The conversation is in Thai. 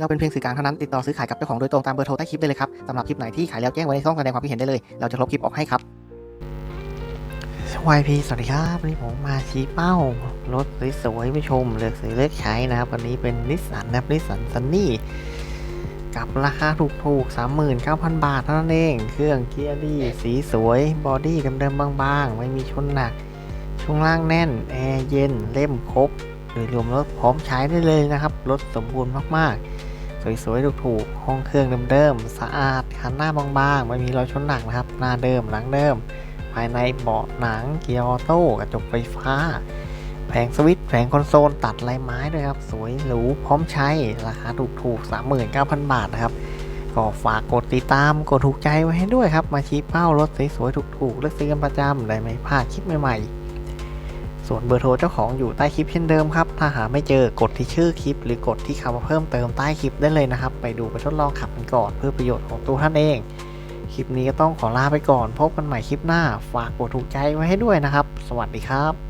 เราเป็นเพียงสื่อกลางเท่านั้นติดต่อซื้อขายกับเจ้าของโดยตรงตามเบอร์โทรใต้คลิปได้เลยครับสำหรับคลิปไหนที่ขายแล้วแจ้งไว้ในช่องแสดงความคิดเห็นได้เลย เราจะลบคลิปออกให้ครับวายพีสวัสดีครับวันนี้ผมมาชี้เป้า รถสวยๆผู้ชมเลือกซื้อเลือกใช้นะครับวันนี้เป็นนิสสันนะครับนิสสันซันนี่กับราคาถูกๆ 39,000 บาทเท่านั้นเอง เครื่องเกียร์ดีสีสวย บอดี้เดิมๆบางๆ ไม่มีชนหนัก ช่วงล่างแน่น แอร์เย็น เล่มครบโดยรวมรถพร้อมใช้ได้เลยนะครับ รถสมบูรณ์มากๆ สวยๆ ถูกๆ ห้องเครื่องเดิมๆ สะอาดคันหน้าบางๆ ไม่มีรอยชนหนักนะครับ หน้าเดิมหลังเดิม ภายในเบาะหนังเกียร์ออโต้กระจกไฟฟ้า แผงสวิตช์แผงคอนโซลตัดลายไม้ด้วยครับ สวยหรูพร้อมใช้ราคาถูกๆ 39,000 บาทนะครับ ก็ฝากกดติดตามกดถูกใจไว้ให้ด้วยครับ มาชี้เป้ารถสวยๆ ถูกๆ เลือกซื้อกันประจำได้ไม่พลาดคลิปใหม่ๆ ส่วนเบอร์โทรเจ้าของอยู่ใต้คลิปเช่นเดิมครับ ถ้าหาไม่เจอกดที่ชื่อคลิป หรือกดที่คำว่าเพิ่มเติมใต้คลิปได้เลยนะครับ ไปดูไปทดลองขับกันก่อนเพื่อประโยชน์ของตัวท่านเอง คลิปนี้ก็ต้องขอลาไปก่อน พบกันใหม่คลิปหน้า ฝากกดถูกใจไว้ให้ด้วยนะครับ สวัสดีครับ